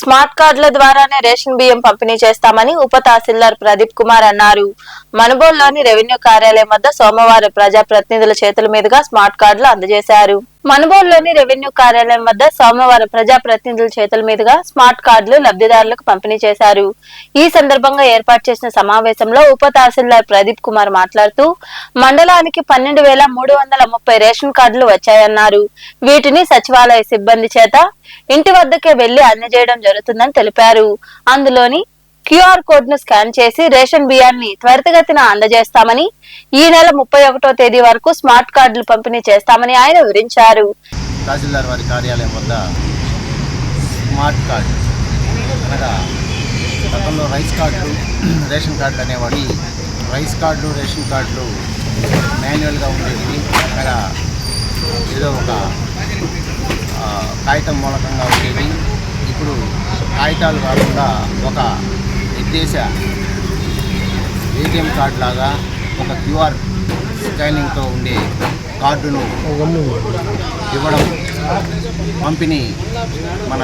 Smart కార్డుల ద్వారానే ration బియ్యం పంపిణీ చేస్తామని ఉప తహసీల్దార్ ప్రదీప్ కుమార్ అన్నారు. మనబోల్లోని రెవెన్యూ కార్యాలయం వద్ద సోమవారం ప్రజా ప్రతినిధుల చేతుల మీదుగా స్మార్ట్ కార్డులు అందజేశారు. మనుబోలులోని రెవెన్యూ కార్యాలయం వద్ద సోమవారం ప్రజా ప్రతినిధుల చేతుల మీదుగా స్మార్ట్ కార్డులు లబ్ధిదారులకు పంపిణీ చేశారు. ఈ సందర్భంగా ఏర్పాటు చేసిన సమావేశంలో ఉప తహసీల్దార్ ప్రదీప్ కుమార్ మాట్లాడుతూ మండలానికి పన్నెండు వేల మూడు వందల ముప్పై రేషన్ కార్డులు వచ్చాయన్నారు. వీటిని సచివాలయ సిబ్బంది చేత ఇంటి వద్దకే వెళ్ళి అందజేయడం జరుగుతుందని తెలిపారు. అందులోని క్యూఆర్ కోడ్ను స్కాన్ చేసి రేషన్ బియ్యాన్ని త్వరితగతిన అందజేస్తామని ఈ నెల ముప్పై ఒకటో తేదీ వరకు స్మార్ట్ కార్డులు పంపిణీ చేస్తామని ఆయన వివరించారు. తహసీల్దార్ వారి కార్యాలయం వద్ద స్మార్ట్ కార్డ్ అనగా గతంలో రైస్ కార్డులు రేషన్ కార్డులు అనేవాడి రైస్ కార్డులు రేషన్ కార్డులు మాన్యువల్గా ఉండేవి. అనగా ఏదో ఒక కాగితం మూలకంగా ఉండేవి. ఇప్పుడు కాగితాలు కాకుండా ఒక దేశ ఏటీఎం కార్డు లాగా ఒక క్యూఆర్ స్కానింగ్తో ఉండే కార్డును ఇవ్వడం పంపిణీ మన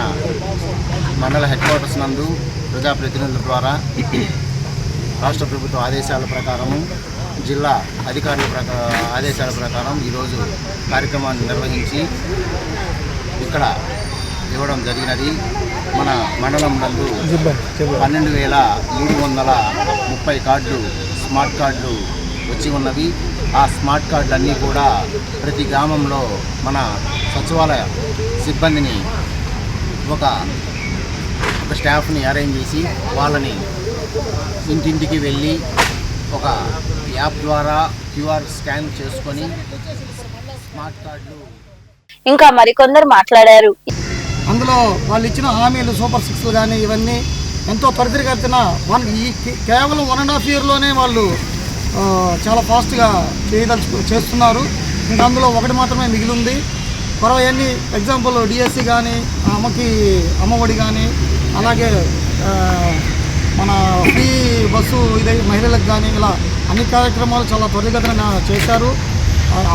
మండల హెడ్ క్వార్టర్స్ నందు ప్రజాప్రతినిధుల ద్వారా రాష్ట్ర ప్రభుత్వ ఆదేశాల ప్రకారము జిల్లా అధికారుల ప్రకా ఆదేశాల ప్రకారం ఈరోజు కార్యక్రమాన్ని నిర్వహించి ఇక్కడ ఇవ్వడం జరిగినది. మన మండలం నందు పన్నెండు వేల మూడు వందల ముప్పై కార్డులు స్మార్ట్ కార్డులు వచ్చి ఉన్నవి. ఆ స్మార్ట్ కార్డులన్నీ కూడా ప్రతి గ్రామంలో మన సచివాలయ సిబ్బందిని ఒక ఒక స్టాఫ్ని అరేంజ్ చేసి వాళ్ళని ఇంటింటికి వెళ్ళి ఒక యాప్ ద్వారా క్యూఆర్ స్కాన్ చేసుకొని స్మార్ట్ కార్డులు ఇంకా మరికొందరు మాట్లాడారు. అందులో వాళ్ళు ఇచ్చిన హామీలు సూపర్ సిక్స్లు కానీ ఇవన్నీ ఎంతో త్వరితగతిన వన్ ఈ కేవలం వన్ అండ్ హాఫ్ ఇయర్లోనే వాళ్ళు చాలా ఫాస్ట్గా చేయదలుచు చేస్తున్నారు. ఇంకా అందులో ఒకటి మాత్రమే మిగిలి ఉంది అన్ని ఎగ్జాంపుల్ డిఎస్సి కానీ అమ్మకి అమ్మఒడి కానీ అలాగే మన ఫ్రీ బస్సు ఇదే మహిళలకు కానీ ఇలా అన్ని కార్యక్రమాలు చాలా త్వరితగతిన చేశారు.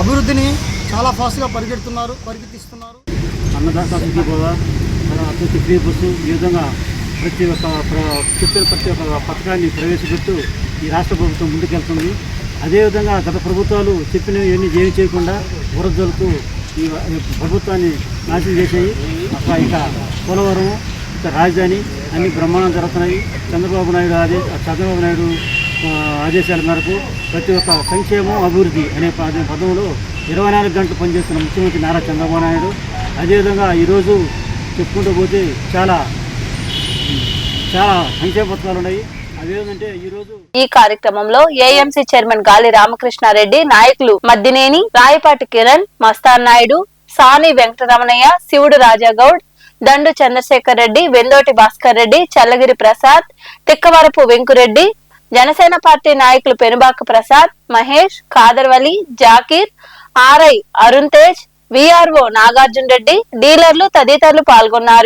అభివృద్ధిని చాలా ఫాస్ట్గా పరిగెడుతున్నారు పరిగెత్తిస్తున్నారు. అన్నదాత సుఖీభవ అభివృద్ధి ఫ్రీ బస్సు ఈ విధంగా ప్రతి ఒక్క ప్ర- ప్రతి ఒక్క పథకాన్ని ప్రవేశపెడుతూ ఈ రాష్ట్ర ప్రభుత్వం ముందుకెళ్తుంది అదేవిధంగా గత ప్రభుత్వాలు చెప్పినవి ఏమి ఏమి చేయకుండా వరదలకు ఈ ప్రభుత్వాన్ని నాశనం చేసాయి అక్కడ ఇక పోలవరం ఇక రాజధాని అన్ని బ్రహ్మాండం జరుగుతున్నాయి. చంద్రబాబు నాయుడు ఆదే చంద్రబాబు నాయుడు ఆదేశాల మేరకు ప్రతి ఒక్క సంక్షేమం అభివృద్ధి అనే పదంలో ఇరవై నాలుగు గంటలు పనిచేస్తున్న ముఖ్యమంత్రి నారా చంద్రబాబు నాయుడు. అదేవిధంగా ఈరోజు చెప్పుకుంటూ పోతే చాలా చాలా సంక్షేమ పథకాలు ఉన్నాయి. ఈ కార్యక్రమంలో ఏఎంసీ చైర్మన్ గాలి రామకృష్ణారెడ్డి నాయకులు మద్దినేని రాయపాటి కిరణ్ మస్తాన్ నాయుడు సాని వెంకటరమణయ్య శివుడు రాజాగౌడ్ దండు చంద్రశేఖర్ రెడ్డి వెందోటి భాస్కర్ రెడ్డి చల్లగిరి ప్రసాద్ తిక్కవరపు వెంకురెడ్డి జనసేన పార్టీ నాయకులు పెనుబాక ప్రసాద్ మహేష్ కాదర్వలి జాకీర్ ఆర్ఐ అరుణ్ తేజ్ విఆర్ఓ నాగార్జున రెడ్డి డీలర్లు తదితరులు పాల్గొన్నారు.